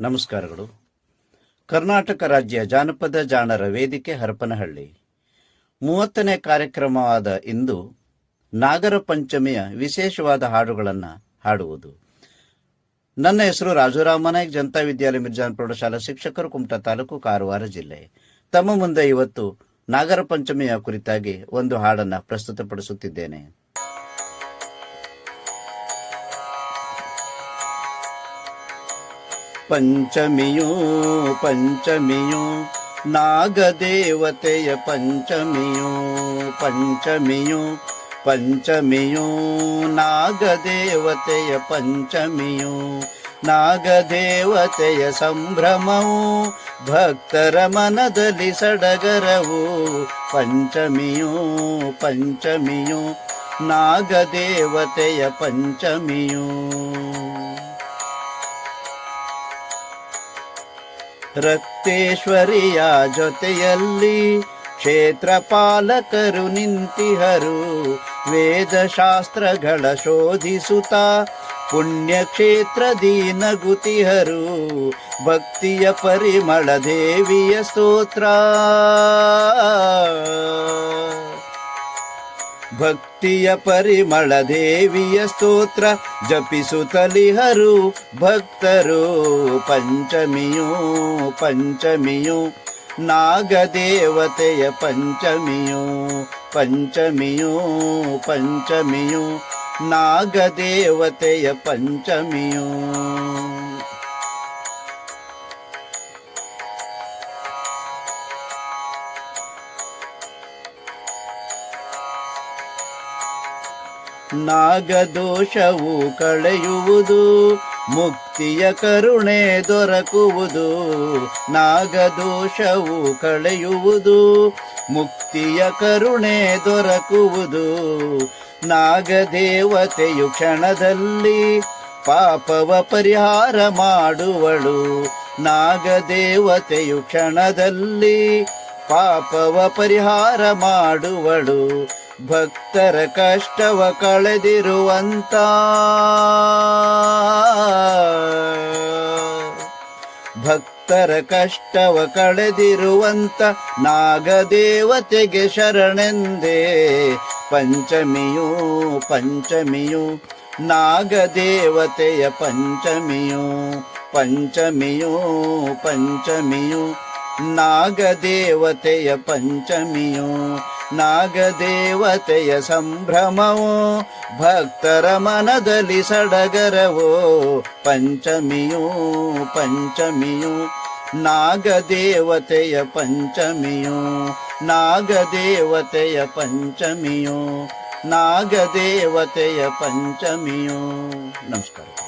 ನಮಸ್ಕಾರಗಳು. ಕರ್ನಾಟಕ ರಾಜ್ಯ ಜಾನಪದ ಜಾಣರ ವೇದಿಕೆ ಹರಪನಹಳ್ಳಿ. ಮೂವತ್ತನೇ ಕಾರ್ಯಕ್ರಮವಾದ ಇಂದು ನಾಗರ ಪಂಚಮಿಯ ವಿಶೇಷವಾದ ಹಾಡುಗಳನ್ನು ಹಾಡುವುದು. ನನ್ನ ಹೆಸರು ರಾಜುರಾಮ ನಾಯ್ಕ್, ಜನತಾ ವಿದ್ಯಾಲಯ ಮಿರ್ಜಾನ್ ಪ್ರೌಢಶಾಲಾ ಶಿಕ್ಷಕರು, ಕುಮಟಾ ತಾಲೂಕು ಕಾರವಾರ ಜಿಲ್ಲೆ. ತಮ್ಮ ಮುಂದೆ ಇವತ್ತು ನಾಗರ ಪಂಚಮಿಯ ಕುರಿತಾಗಿ ಒಂದು ಹಾಡನ್ನು ಪ್ರಸ್ತುತಪಡಿಸುತ್ತಿದ್ದೇನೆ. ಪಂಚಮಿಯು ಪಂಚಮಿಯು ನಾಗದೇವತೆಯ ಪಂಚಮಿಯು ಪಂಚಮಿಯು ಪಂಚಮಿಯು ನಾಗದೇವತೆಯ ಪಂಚಮಿಯು ನಾಗದೇವತೆಯ ಸಂಭ್ರಮವು ಭಕ್ತರ ಮನದಲ್ಲಿ ಸಡಗರವು ಪಂಚಮಿಯು ಪಂಚಮಿಯು ನಾಗದೇವತೆಯ ಪಂಚಮಿಯು ರಕ್ತೇಶ್ವರಿಯ ಜೊತೆಯಲ್ಲಿ ಕ್ಷೇತ್ರಪಾಲಕರು ನಿಂತಿಹರು. ವೇದಶಾಸ್ತ್ರಗಳ ಶೋಧಿಸುತ್ತ ಪುಣ್ಯಕ್ಷೇತ್ರದಿ ಗುತಿಹರು ಭಕ್ತಿಯ ಪರಿಮಳ ದೇವಿಯ ಸ್ತೋತ್ರ. ಭಕ್ತಿಯ ಪರಿಮಳ ದೇವಿಯ ಸ್ತೋತ್ರ ಜಪಿಸುತ್ತಲಿಹರು ಭಕ್ತರು ಪಂಚಮಿಯು ಪಂಚಮಿಯು ನಾಗದೇವತೆಯ ಪಂಚಮಿಯು ಪಂಚಮಿಯು ಪಂಚಮಿಯು ನಾಗದೇವತೆಯ ಪಂಚಮಿಯು ನಾಗದೋಷವು ಕಳೆಯುವುದು, ಮುಕ್ತಿಯ ಕರುಣೆ ದೊರಕುವುದು. ನಾಗದೋಷವು ಕಳೆಯುವುದು, ಮುಕ್ತಿಯ ಕರುಣೆ ದೊರಕುವುದು. ನಾಗದೇವತೆಯು ಕ್ಷಣದಲ್ಲಿ ಪಾಪವ ಪರಿಹಾರ ಮಾಡುವಳು. ನಾಗದೇವತೆಯು ಕ್ಷಣದಲ್ಲಿ ಪಾಪವ ಪರಿಹಾರ ಮಾಡುವಳು. ಭಕ್ತರ ಕಷ್ಟವ ಕಳೆದಿರುವಂತ ಭಕ್ತರ ಕಷ್ಟವ ಕಳೆದಿರುವಂತ ನಾಗದೇವತೆಗೆ ಶರಣೆಂದೇ. ಪಂಚಮಿಯು ಪಂಚಮಿಯು, ನಾಗದೇವತೆಯ ಪಂಚಮಿಯು ಪಂಚಮಿಯು ಪಂಚಮಿಯು, ನಾಗದೇವತೆಯ ಪಂಚಮಿಯು ನಾಗದೇವತೆಯ ಸಂಭ್ರಮವೋ ಭಕ್ತರ ಮನದಲ್ಲಿ ಸಡಗರವೋ ಪಂಚಮಿಯೋ ಪಂಚಮಿಯೋ ನಾಗದೇವತೆಯ ಪಂಚಮಿಯೋ ನಾಗದೇವತೆಯ ಪಂಚಮಿಯೋ ನಾಗದೇವತೆಯ ಪಂಚಮಿಯೋ. ನಮಸ್ಕಾರ.